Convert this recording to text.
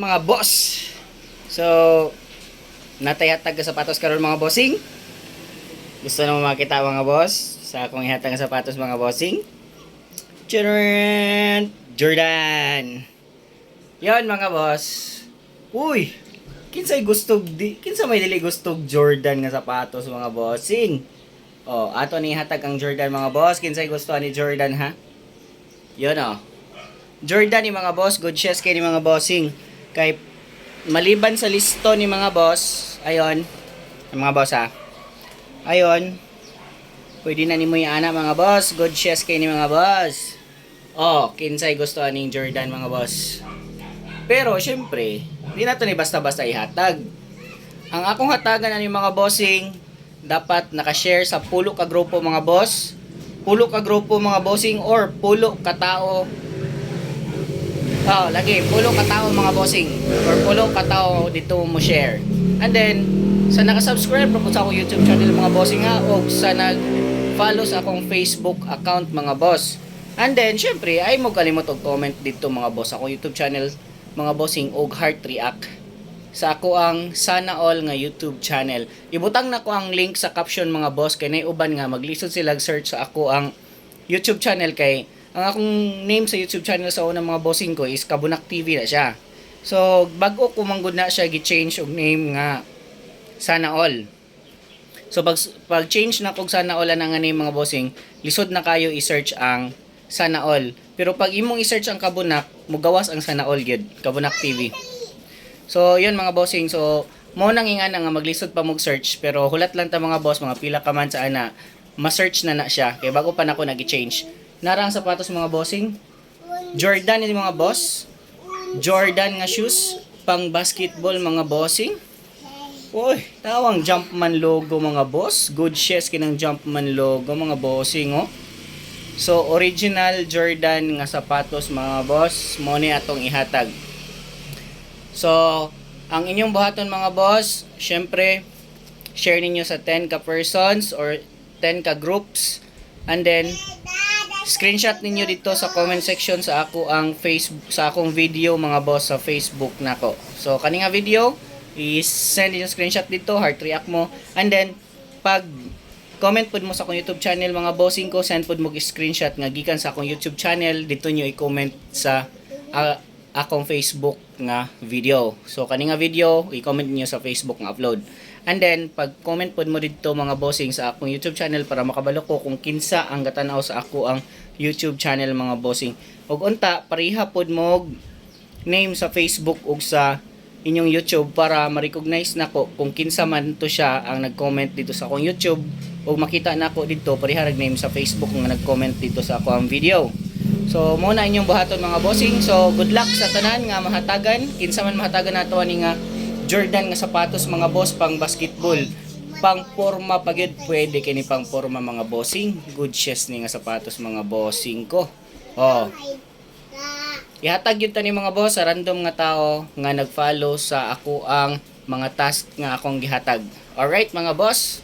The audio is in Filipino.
mga boss. So, natayatag ka sapatos karon mga bossing. Gusto na makita mga boss sa akong ihatag sapatos mga bossing. Charan! Jordan. Yon mga boss. Uy, kinsay gustog di, kinsa may dili gustog Jordan nga sapatos mga bossing. Oh, ato ni hatag ang Jordan mga boss. Kinsay gusto ni Jordan ha? Yon oh. Jordan ni mga boss, good shares kay ni mga bossing. Kay maliban sa listo ni mga boss, ayon, mga boss ha. Ayon, pwede na ni mo ana mga boss, good shares kay ni mga boss. Oh, kinsay gusto aning Jordan mga boss. Pero syempre, di na to ni basta-basta ihatag. Ang akong hatagan ani mga bossing, dapat nakashare sa pulo ka grupo mga boss. Pulo ka grupo mga bossing or pulo ka tao Oh, lagi pulo ka tao mga bossing or pulo ka tao dito mo share. And then sa naka-subscribe po sa akong YouTube channel mga bossing ha o sa nag-follow sa akong Facebook account mga boss. And then syempre ay mo kalimot og comment dito mga boss sa akong YouTube channel mga bossing og heart react sa ako ang Sana All nga YouTube channel. Ibutang na ko ang link sa caption mga boss kay uban nga maglisod sila search sa ako ang YouTube channel kay ang akong name sa YouTube channel sa unang mga bossing ko is Kabunak TV na siya. So, bago ko manggod na siya gi-change og name nga Sana All. So, pag, pag change na kog Sana All na nga name mga bossing, lisod na kayo i-search ang Sana All. Pero pag imong i-search ang Kabunak, mugawas ang Sana All gyud, Kabunak TV. So, yun mga bossing. So, mo nang inga na nga maglisod pa mog search pero hulat lang ta mga boss mga pila ka man sa ana ma-search na na siya kay bago pa nako nagi-change nara ang sapatos mga bossing Jordan ini mga boss Jordan nga shoes pang basketball mga bossing Uy, tawang Jumpman logo mga boss. Good shares kinang Jumpman logo mga bossing oh. So original Jordan nga sapatos mga boss, mo ni atong ihatag. So, ang inyong buhaton mga boss, syempre, share ninyo sa 10 ka persons or 10 ka groups. And then, screenshot ninyo dito sa comment section sa ako ang Facebook sa akong video mga boss sa Facebook nako. So, kani nga video, i-send yung screenshot dito, heart react mo. And then, pag comment pod mo sa akong YouTube channel mga bossing ko, send pod mo screenshot nga gikan sa akong YouTube channel, dito nyo i-comment sa ah, akong Facebook nga video. So kani nga video, i-comment niyo sa Facebook nga upload. And then pag comment pod mo dito mga bossing sa akong YouTube channel para makabalo ko kung kinsa ang gatanaw sa ako ang YouTube channel mga bossing. Ug unta pareha pod mo name sa Facebook ug sa inyong YouTube para ma-recognize nako kung kinsa man to siya ang nag-comment dito sa akong YouTube ug makita nako dito pareha rag name sa Facebook nga nag-comment dito sa ako ang video. So mo na inyong buhaton mga bossing. So good luck sa tanan nga mahatagan. Kinsa man mahatagan nato ani nga Jordan nga sapatos mga boss pang basketball. Pang forma pagid pwede kini pang forma mga bossing. Good shoes ni nga sapatos mga bossing ko. Oh. Ihatag yun tani mga boss sa random nga tao nga nag-follow sa ako ang mga task nga akong gihatag. Alright mga boss?